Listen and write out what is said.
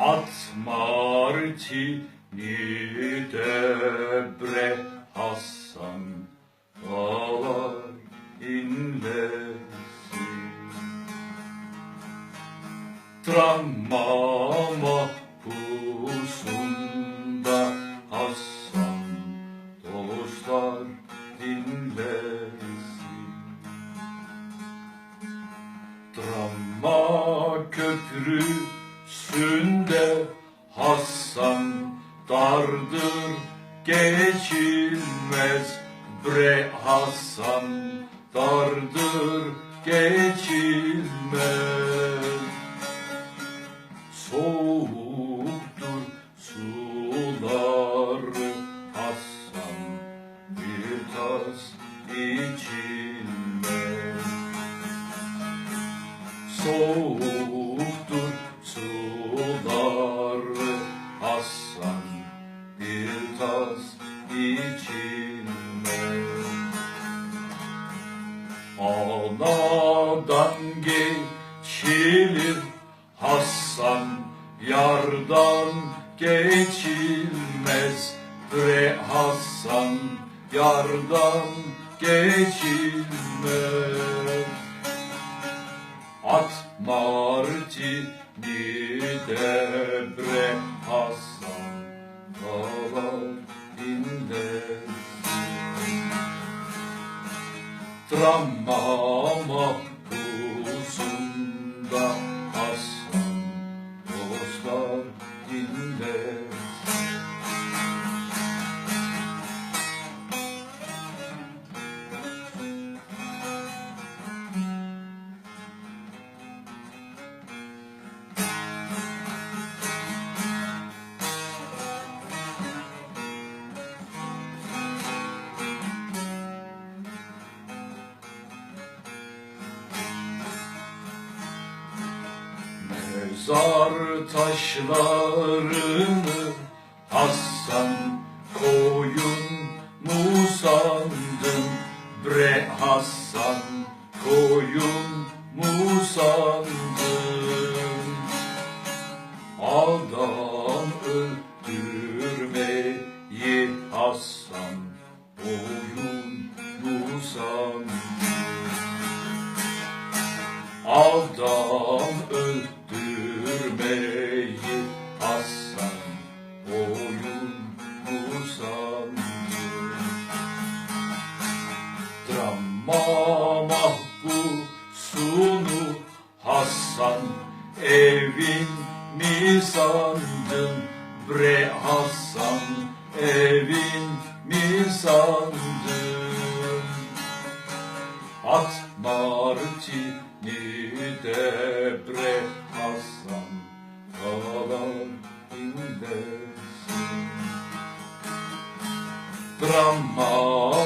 At martini debre Hasan Dağlar inlesin. Tramama pusunda Hasan Dostlar dinlesin. Drama köprüsünde Hasan dardır geçilmez bre Hasan dardır geçilmez. Soğuktur suları Hasan bir tas içilmez. Soğuktur tas içilmez Anadan geçilir Hasan yardan geçilmez. Bre Hasan yardan geçilmez. At martini debre Hasan Dağlar Rama, Mezar taşlarını Hasan koyun mu sandın? Bre Hasan koyun mu sandın? Adam öldürmeyi Hasan oyun mu sandın? Adam öldürmeyi Hasan evin mi sandın? Bre Hasan evin mi sandın? At martini debre Hasan Dağlar inlesin Drama